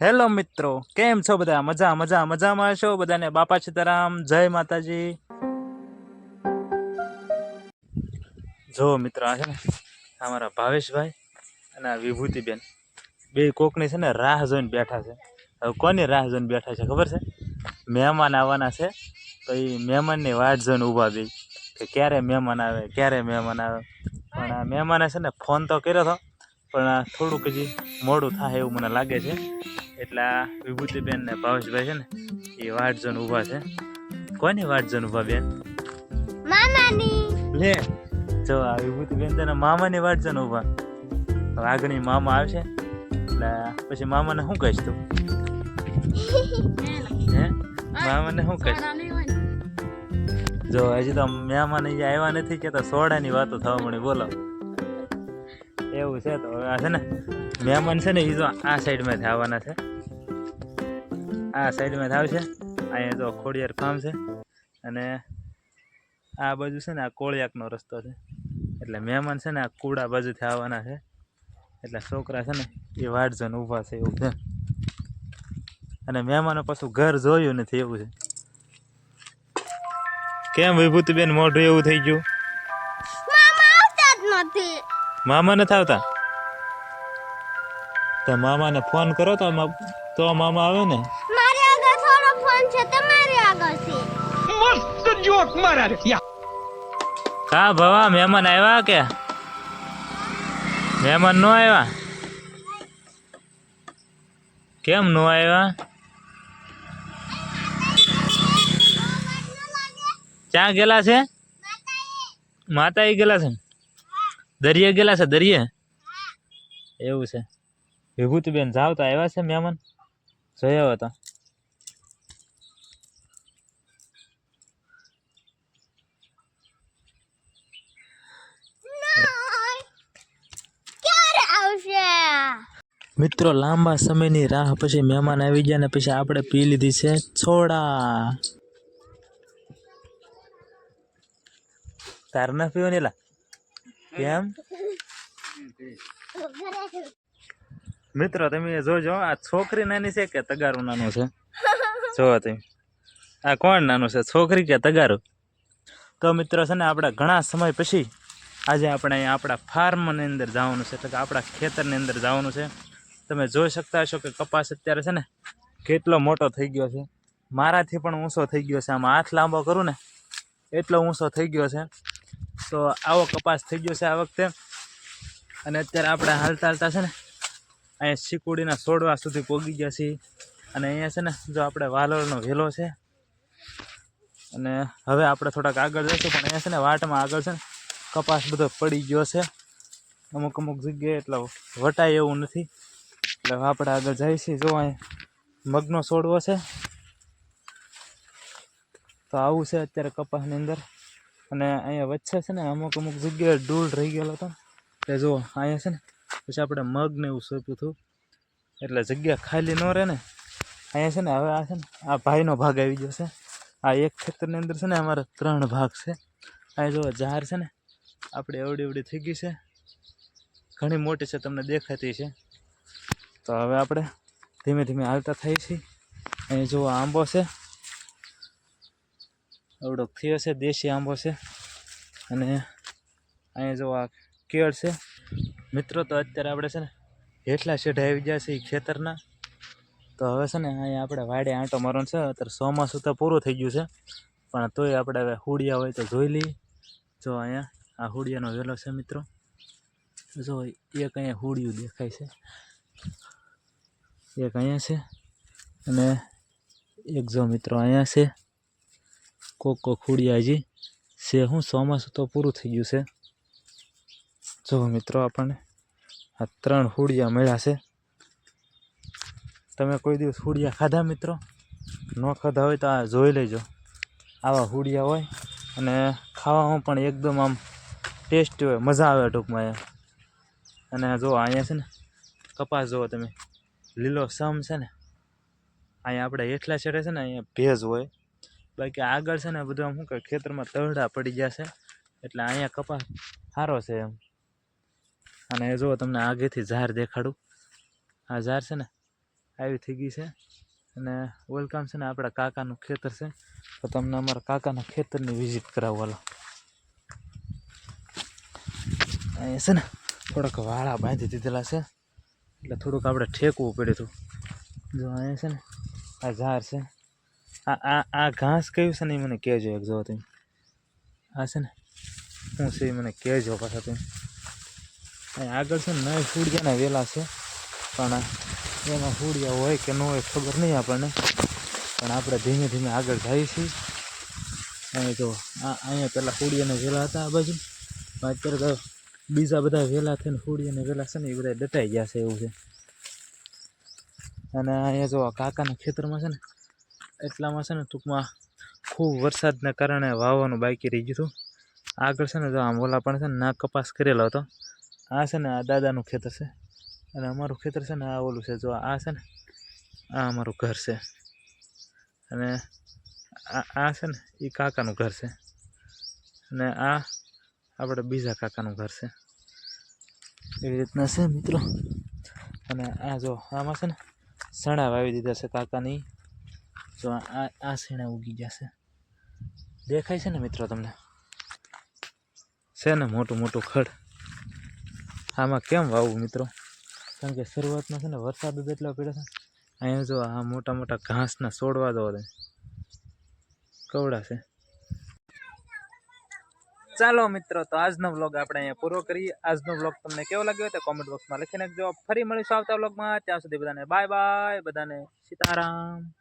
Hello મિત્રો, કેમ છો બધા? મજા મજા, મજામાં છો બધાને? બાપા સીતારામ, જય માતાજી. જો મિત્રો, આ છે ને અમારા ભાવેશભાઈ અને આ વિભૂતિબેન. બે કોકની છે ને રાહ જોઈને બેઠા છે. હવે કોની રાહ જોઈને બેઠા છે ખબર છે? મહેમાન આવવાના છે, તો એ મહેમાનની વાટ જોઈને ઊભા બે કે ક્યારે મહેમાન આવે, ક્યારે મહેમાન આવે. પણ આ મહેમાને છે ને ફોન તો કર્યો હતો પણ થોડુંક હજી મોડું થાય એવું મને લાગે છે. એટલે વિભૂતિબેન ને ભાવેશભાઈ છે ને એ વાટ જોઈને ઊભા છે. કોની વાટ જોઈને ઊભા બેન? મામાની. લે જો આ વિભૂતિબેન તને મામાની વાટ જોઈને ઊભા. હવે આગળની મામા આવશે એટલે પછી મામાને શું કહીશ તું? હે? મામાને શું કહીશ? જો હજી તો મહેમાન અહીંયા આવ્યા નથી કે સોડાની વાતો થવા મળી બોલો. એવું છે તો આ છે ને મહેમાન છે ને એ જો આ સાઈડમાં આવવાના છે. આ સાઈડમાં આવશે અહીંયા જો ખોડિયાર ફાર્મ છે. અને આ બાજુ છે ને આ કોળિયાકનો રસ્તો છે. એટલે મહેમાન છે ને આ કુડા બાજુથી આવવાના છે. એટલે છોકરા છે ને એ વાટ જોઈને ઊભા છે એવું છે. અને મહેમાનો પાછું ઘર જોયું નથી એવું છે. કેમ વિભૂતિબેન મોઢું એવું થઈ ગયું? નથી. મામા નથી આવતા? તો મામાને ફોન કરો તો તો મામા આવે ને? મારે આગળ થોડો ફોન છે તમારે આગળ છે. મસ્ત જોક મારા હા ભવા મહેમાન આવ્યા કે? મહેમાન નો આવ્યા? કેમ નો આવ્યા? ક્યાં ગયેલા છે? માતા ગયેલા છે દરિયે ગયેલા છે દરિયે? એવું છે. વિભૂતિબેન જાવ તો આવ્યા છે મહેમાન? જોયા હતા મિત્રો લાંબા સમયની રાહ પછી મહેમાન આવી ગયા ને પછી આપણે પી લીધી છે છોડા તાર ના પીવો નીલા કેમ? મિત્રો, તમે જોજો, આ છોકરી નાની છે કે તગારું નાનું છે? જોવો તમે. આ કોણ નાનું છે? છોકરી કે તગારું? તો મિત્રો, છે ને, આપણા ઘણા સમય પછી આજે આપણે અહીંયા આપણા ફાર્મની અંદર જવાનું છે, એટલે કે આપણા ખેતરની અંદર જવાનું છે. તમે જોઈ શકતા હશો કે કપાસ અત્યારે છે ને કેટલો મોટો થઈ ગયો છે. મારાથી પણ ઊંચો થઈ ગયો છે. આમાં હાથ લાંબો કરું ને, એટલો ઊંચો થઈ ગયો છે. તો આવો કપાસ થઈ ગયો છે આ વખતે. અને અત્યારે આપણે હાલતા હાલતા છે ને, અહીંયા શીકુડીના સોડવા સુધી પોગી ગયા છીએ. અને અહીંયા છે ને, જો આપણે વાલોળનો વેલો છે. અને હવે આપણે થોડાક આગળ જઈશું, પણ અહીંયા છે ને વાટમાં આગળ છે ને, કપાસ બધો પડી ગયો છે. અમુક અમુક જગ્યાએ એટલે વટાય એવું નથી. એટલે આપણે આગળ જઈએ છીએ જો અહીંયા મગનો છોડવો છે. તો આવું છે અત્યારે કપાસની અંદર. અને અહીંયા વચ્ચે છે ને અમુક અમુક જગ્યાએ ડૂલ રહી ગયેલો હતો તે જુઓ, અહીંયા છે ને, પછી આપણે મગને એવું સોંપ્યું હતું. એટલે જગ્યા ખાલી ન રહે ને, અહીંયા છે ને, હવે આ છે ને, આ ભાઈનો ભાગ આવી ગયો છે. આ એક ખેતરની અંદર છે ને, અમારે ત્રણ ભાગ છે. અહીંયા જુઓ ઝાર છે ને, આપણે એવડી એવડી થઈ ગઈ છે. ઘણી મોટી છે, તમને દેખાતી છે. તો હવે આપણે ધીમે ધીમે હાલતા થઈએ છીએ. અહીં જુઓ, આંબો છે. એવડોક થયો છે, દેશી આંબો છે. અને અહીંયા જો આ કેળ છે. મિત્રો તો અત્યારે આપણે છે ને હેઠલા શેઢ આવી ગયા છે એ ખેતરના. તો હવે છે ને અહીંયા આપણે વાડે આંટો મારવાનો છે. અત્યારે ચોમાસું તો પૂરું થઈ ગયું છે. પણ તોય આપણે હવે હુડિયા હોય તો જોઈ લઈએ. જો અહીંયા આ હુડિયાનો વેલો છે મિત્રો. જો એક અહીંયા હુડિયું દેખાય છે. એક અહીંયા છે અને એક જો મિત્રો અહીંયા છે. કોક કોક હુડિયા હજી. છે હું ચોમાસું તો પૂરું થઈ ગયું છે. જો મિત્રો આપણને આ ત્રણ હુડિયા મળ્યા છે. તમે કોઈ દિવસ હુડિયા ખાધા મિત્રો? ન ખાધા હોય તો આ જોઈ લેજો. આવા હુડિયા હોય અને ખાવામાં પણ એકદમ આમ ટેસ્ટી હોય, મજા આવે ટૂંકમાં એમ. અને જો અહીંયા છે ને, કપાસ જુઓ તમે. લીલો સમ છે ને, અહીંયા આપણે એટલા છેડે છે ને, અહીંયા ભેજ હોય. બાકી આગળ છે ને બધું આમ શું કે ખેતરમાં તરડા પડી છે. એટલે અહીંયા કપાસ સારો છે એમ. અને જો તમને આગેથી ઝાર દેખાડું. આ ઝાર છે ને આવી થઈ ગઈ છે. અને વેલકમ છે ને આપણા કાકાનું ખેતર છે. તો તમને અમારા કાકાના ખેતરની વિઝિટ કરાવવાલો અહીંયા છે ને થોડાક વાળા બાંધી દીધેલા છે. એટલે થોડુંક આપણે ઠેકવું પડ્યું હતું. જો અહીંયા છે ને આ ઝાર છે. આ આ આ ઘાસ કયું છે ને એ મને કહેજો એક જો તમે. આ છે ને શું છે એ મને કહેજો પાછા તમે. આગળ છે ને નવી ફૂડિયાના વેલા છે, પણ એમાં ફૂડિયા હોય કે ન હોય ખબર નહીં આપણને. પણ આપણે ધીમે ધીમે આગળ જઈએ છીએ. અહીં જો આ અહીંયા પહેલાં ફૂડિયાના વેલા હતા આ બાજુ. અત્યારે તો બીજા બધા વેલા થઈને ફૂડિયાના વેલા છે ને એ બધા દટાઈ ગયા છે એવું છે. અને અહીંયા જો કાકાના ખેતરમાં છે ને એટલામાં છે ને ટૂંકમાં ખૂબ વરસાદના કારણે વાવવાનું બાકી રહી ગયું હતું. આગળ છે ને તો આમ ઓલા પણ છે ને ના કપાસ કરેલો હતો. આ છે ને આ દાદાનું ખેતર છે. અને અમારું ખેતર છે ને આ ઓલું છે. જો આ છે ને આ અમારું ઘર છે. અને આ છે ને એ કાકાનું ઘર છે. અને આ આપણે બીજા કાકાનું ઘર છે. એવી રીતના છે મિત્રો. અને આ જો આમાં છે ને સણા વાવી દીધા છે કાકાની. જો આ આ સણા ઉગી જશે. દેખાય છે ને મિત્રો તમને? છે ને મોટું મોટું ખડ. આમાં કેમ વાવવું મિત્રો? કારણ કે શરૂઆતમાં છે ને વરસાદ જ એટલો પડ્યો છે. અહીંયા જો આ મોટા મોટા ઘાસના છોડવા દો તમે. કવડા છે. ચાલો મિત્રો, તો આજનો વ્લોગ આપણે અહીંયા પૂરો કરીએ. આજનો વ્લોગ તમને કેવો લાગ્યો તો કોમેન્ટ બોક્સમાં લખી નાખજો. ફરી મળીશું આવતા વ્લોગમાં. ત્યાં સુધી બધાને બાય બાય બધાને સીતારામ.